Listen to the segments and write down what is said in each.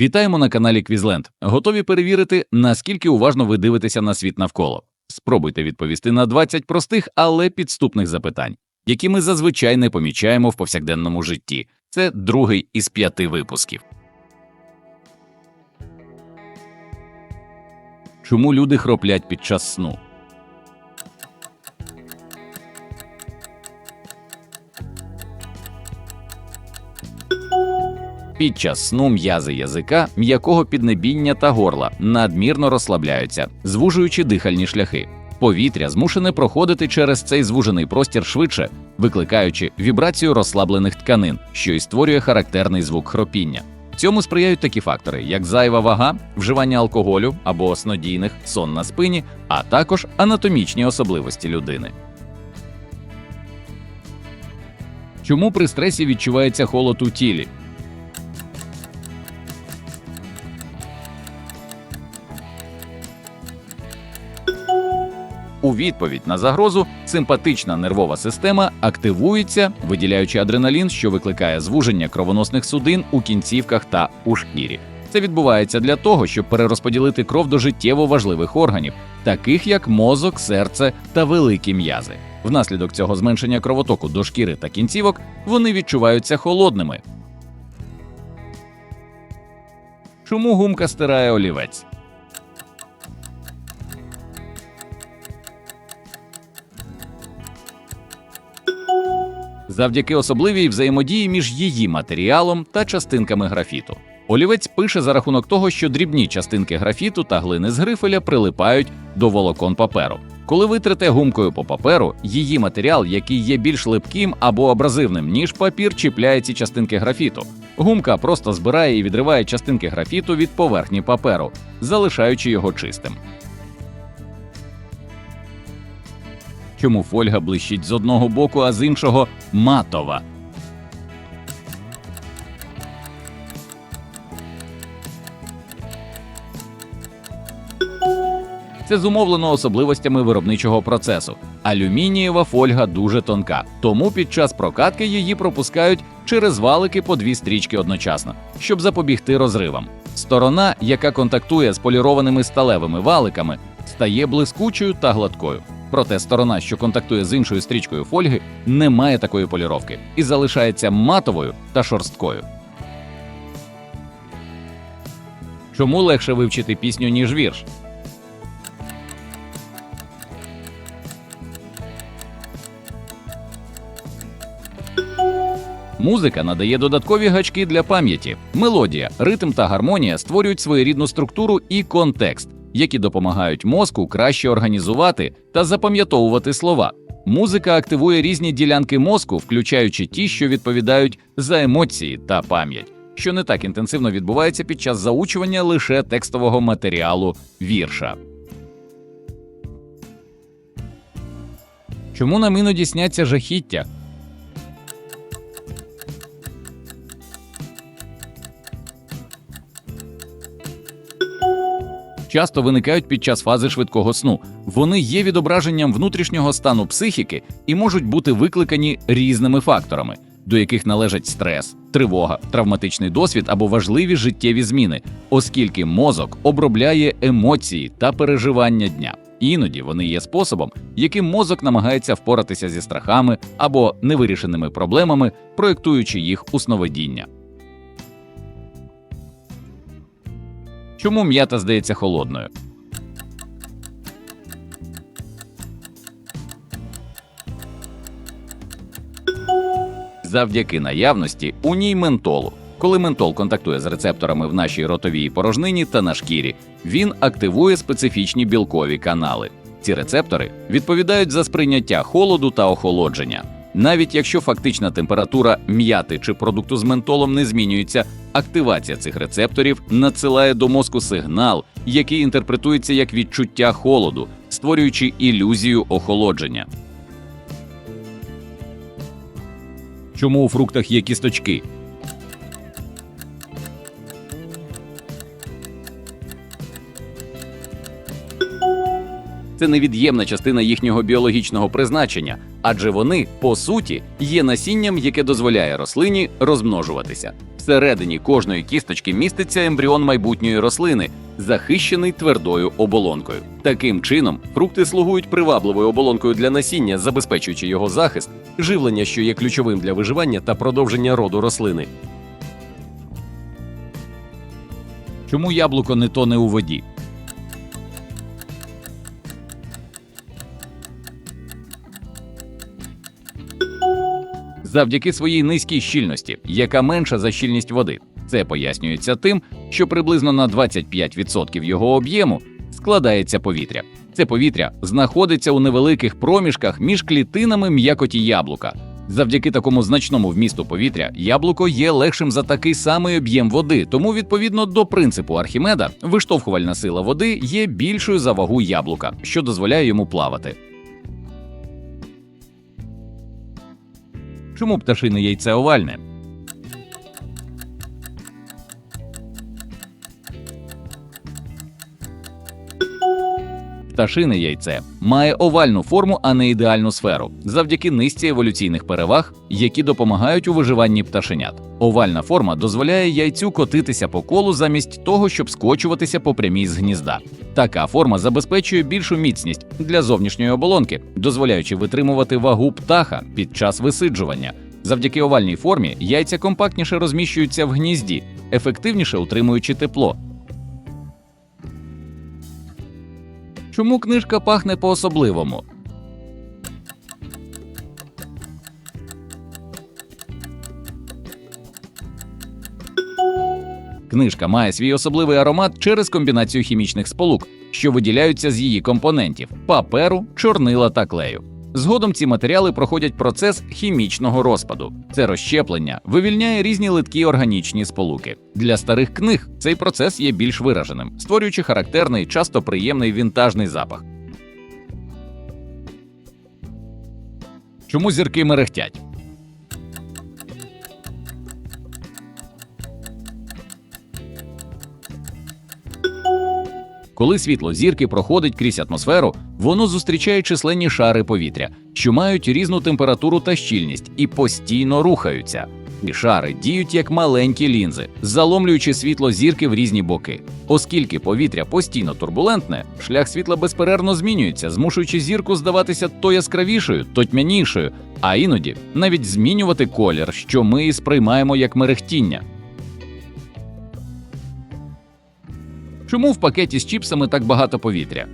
Вітаємо на каналі Квізленд. Готові перевірити, наскільки уважно ви дивитеся на світ навколо. Спробуйте відповісти на 20 простих, але підступних запитань, які ми зазвичай не помічаємо в повсякденному житті. Це другий із п'яти випусків. Чому люди хроплять під час сну? Під час сну м'язи язика, м'якого піднебіння та горла надмірно розслабляються, звужуючи дихальні шляхи. Повітря змушене проходити через цей звужений простір швидше, викликаючи вібрацію розслаблених тканин, що й створює характерний звук хропіння. Цьому сприяють такі фактори, як зайва вага, вживання алкоголю або снодійних, сон на спині, а також анатомічні особливості людини. Чому при стресі відчувається холод у тілі? У відповідь на загрозу симпатична нервова система активується, виділяючи адреналін, що викликає звуження кровоносних судин у кінцівках та у шкірі. Це відбувається для того, щоб перерозподілити кров до життєво важливих органів, таких як мозок, серце та великі м'язи. Внаслідок цього зменшення кровотоку до шкіри та кінцівок вони відчуваються холодними. Чому гумка стирає олівець? Завдяки особливій взаємодії між її матеріалом та частинками графіту. Олівець пише за рахунок того, що дрібні частинки графіту та глини з грифеля прилипають до волокон паперу. Коли витрете гумкою по паперу, її матеріал, який є більш липким або абразивним, ніж папір, чіпляє ці частинки графіту. Гумка просто збирає і відриває частинки графіту від поверхні паперу, залишаючи його чистим. Чому фольга блищить з одного боку, а з іншого матова. Це зумовлено особливостями виробничого процесу. Алюмінієва фольга дуже тонка, тому під час прокатки її пропускають через валики по дві стрічки одночасно, щоб запобігти розривам. Сторона, яка контактує з полірованими сталевими валиками, стає блискучою та гладкою. Проте сторона, що контактує з іншою стрічкою фольги, не має такої поліровки і залишається матовою та шорсткою. Чому легше вивчити пісню, ніж вірш? Музика надає додаткові гачки для пам'яті. Мелодія, ритм та гармонія створюють своєрідну структуру і контекст, які допомагають мозку краще організувати та запам'ятовувати слова. Музика активує різні ділянки мозку, включаючи ті, що відповідають за емоції та пам'ять, що не так інтенсивно відбувається під час заучування лише текстового матеріалу вірша. Чому нам іноді сняться жахіття? Часто виникають під час фази швидкого сну. Вони є відображенням внутрішнього стану психіки і можуть бути викликані різними факторами, до яких належать стрес, тривога, травматичний досвід або важливі життєві зміни, оскільки мозок обробляє емоції та переживання дня. Іноді вони є способом, яким мозок намагається впоратися зі страхами або невирішеними проблемами, проєктуючи їх у сновидіння. Чому м'ята здається холодною? Завдяки наявності у ній ментолу. Коли ментол контактує з рецепторами в нашій ротовій порожнині та на шкірі, він активує специфічні білкові канали. Ці рецептори відповідають за сприйняття холоду та охолодження. Навіть якщо фактична температура м'яти чи продукту з ментолом не змінюється, активація цих рецепторів надсилає до мозку сигнал, який інтерпретується як відчуття холоду, створюючи ілюзію охолодження. Чому у фруктах є кісточки? Це невід'ємна частина їхнього біологічного призначення, адже вони, по суті, є насінням, яке дозволяє рослині розмножуватися. Всередині кожної кісточки міститься ембріон майбутньої рослини, захищений твердою оболонкою. Таким чином, фрукти слугують привабливою оболонкою для насіння, забезпечуючи його захист, живлення, що є ключовим для виживання та продовження роду рослини. Чому яблуко не тоне у воді? Завдяки своїй низькій щільності, яка менша за щільність води. Це пояснюється тим, що приблизно на 25% його об'єму складається повітря. Це повітря знаходиться у невеликих проміжках між клітинами м'якоті яблука. Завдяки такому значному вмісту повітря яблуко є легшим за такий самий об'єм води, тому відповідно до принципу Архімеда, виштовхувальна сила води є більшою за вагу яблука, що дозволяє йому плавати. Чому пташине яйце овальне? Пташине яйце має овальну форму, а не ідеальну сферу, завдяки низці еволюційних переваг, які допомагають у виживанні пташенят. Овальна форма дозволяє яйцю котитися по колу замість того, щоб скочуватися по прямій з гнізда. Така форма забезпечує більшу міцність для зовнішньої оболонки, дозволяючи витримувати вагу птаха під час висиджування. Завдяки овальній формі яйця компактніше розміщуються в гнізді, ефективніше утримуючи тепло. Чому книжка пахне по-особливому? Книжка має свій особливий аромат через комбінацію хімічних сполук, що виділяються з її компонентів паперу, чорнила та клею. Згодом ці матеріали проходять процес хімічного розпаду. Це розщеплення вивільняє різні литкі органічні сполуки. Для старих книг цей процес є більш вираженим, створюючи характерний, часто приємний вінтажний запах. Чому зірки мерехтять? Коли світло зірки проходить крізь атмосферу, воно зустрічає численні шари повітря, що мають різну температуру та щільність і постійно рухаються. І шари діють як маленькі лінзи, заломлюючи світло зірки в різні боки. Оскільки повітря постійно турбулентне, шлях світла безперервно змінюється, змушуючи зірку здаватися то яскравішою, то тьмянішою, а іноді навіть змінювати колір, що ми і сприймаємо як мерехтіння. Чому в пакеті з чіпсами так багато повітря?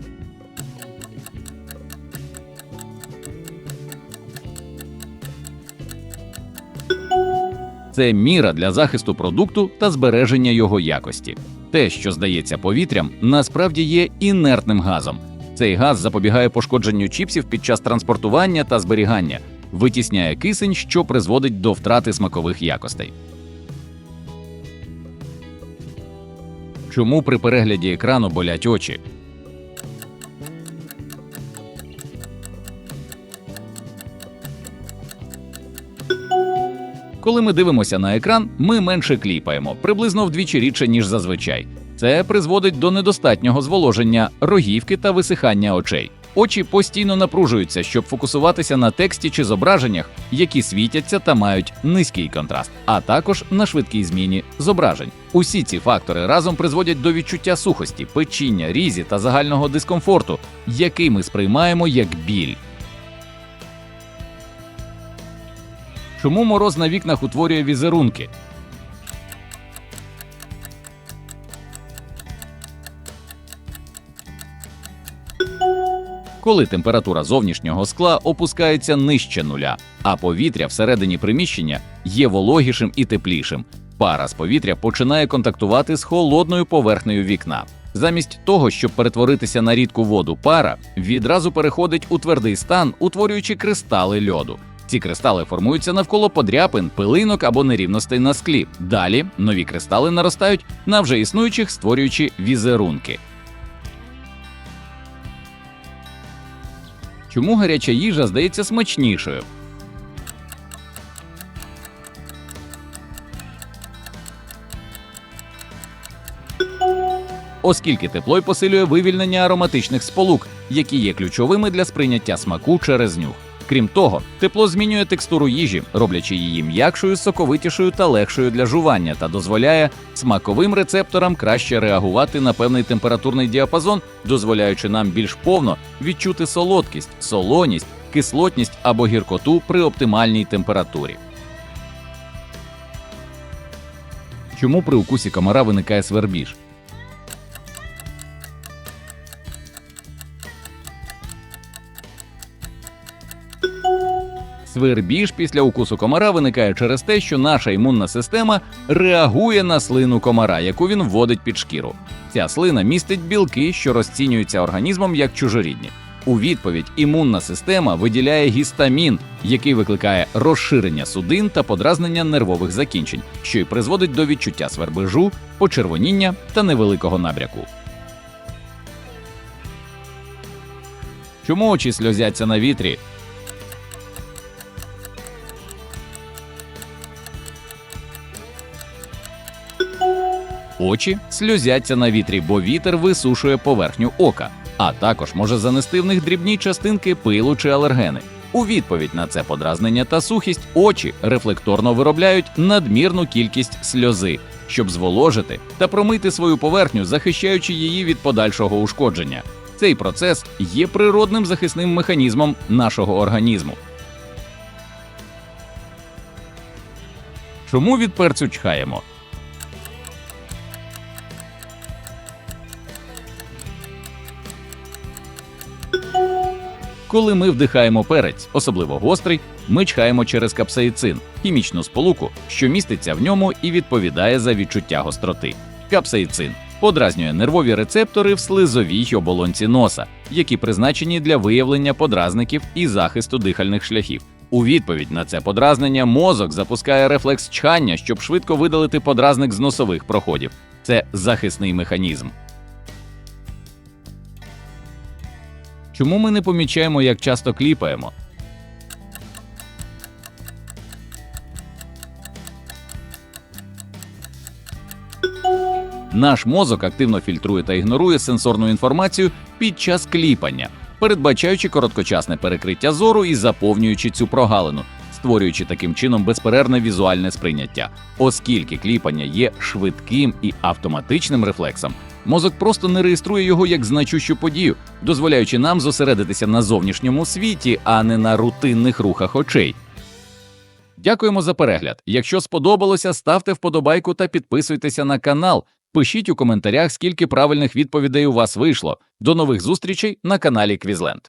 Це міра для захисту продукту та збереження його якості. Те, що здається повітрям, насправді є інертним газом. Цей газ запобігає пошкодженню чіпсів під час транспортування та зберігання, витісняє кисень, що призводить до втрати смакових якостей. Чому при перегляді екрану болять очі? Коли ми дивимося на екран, ми менше кліпаємо, приблизно вдвічі рідше, ніж зазвичай. Це призводить до недостатнього зволоження рогівки та висихання очей. Очі постійно напружуються, щоб фокусуватися на тексті чи зображеннях, які світяться та мають низький контраст, а також на швидкій зміні зображень. Усі ці фактори разом призводять до відчуття сухості, печіння, різі та загального дискомфорту, який ми сприймаємо як біль. Чому мороз на вікнах утворює візерунки? Коли температура зовнішнього скла опускається нижче нуля, а повітря всередині приміщення є вологішим і теплішим, пара з повітря починає контактувати з холодною поверхнею вікна. Замість того, щоб перетворитися на рідку воду, пара відразу переходить у твердий стан, утворюючи кристали льоду. Ці кристали формуються навколо подряпин, пилинок або нерівностей на склі. Далі нові кристали наростають на вже існуючих, створюючи візерунки. Чому гаряча їжа здається смачнішою? оскільки тепло й посилює вивільнення ароматичних сполук, які є ключовими для сприйняття смаку через нюх. Крім того, тепло змінює текстуру їжі, роблячи її м'якшою, соковитішою та легшою для жування, та дозволяє смаковим рецепторам краще реагувати на певний температурний діапазон, дозволяючи нам більш повно відчути солодкість, солоність, кислотність або гіркоту при оптимальній температурі. Чому при укусі комара виникає свербіж? Свербіж після укусу комара виникає через те, що наша імунна система реагує на слину комара, яку він вводить під шкіру. Ця слина містить білки, що розцінюються організмом як чужорідні. У відповідь імунна система виділяє гістамін, який викликає розширення судин та подразнення нервових закінчень, що й призводить до відчуття свербежу, почервоніння та невеликого набряку. Чому очі сльозяться на вітрі? Очі сльозяться на вітрі, бо вітер висушує поверхню ока, а також може занести в них дрібні частинки пилу чи алергени. У відповідь на це подразнення та сухість очі рефлекторно виробляють надмірну кількість сльози, щоб зволожити та промити свою поверхню, захищаючи її від подальшого ушкодження. Цей процес є природним захисним механізмом нашого організму. Чому від перцю чхаємо? Коли ми вдихаємо перець, особливо гострий, ми чхаємо через капсаїцин, хімічну сполуку, що міститься в ньому і відповідає за відчуття гостроти. Капсаїцин подразнює нервові рецептори в слизовій оболонці носа, які призначені для виявлення подразників і захисту дихальних шляхів. У відповідь на це подразнення мозок запускає рефлекс чхання, щоб швидко видалити подразник з носових проходів. Це захисний механізм. Чому ми не помічаємо, як часто кліпаємо? Наш мозок активно фільтрує та ігнорує сенсорну інформацію під час кліпання, передбачаючи короткочасне перекриття зору і заповнюючи цю прогалину, створюючи таким чином безперервне візуальне сприйняття. Оскільки кліпання є швидким і автоматичним рефлексом, мозок просто не реєструє його як значущу подію, дозволяючи нам зосередитися на зовнішньому світі, а не на рутинних рухах очей. Дякуємо за перегляд. Якщо сподобалося, ставте вподобайку та підписуйтеся на канал. Пишіть у коментарях, скільки правильних відповідей у вас вийшло. До нових зустрічей на каналі Квізленд.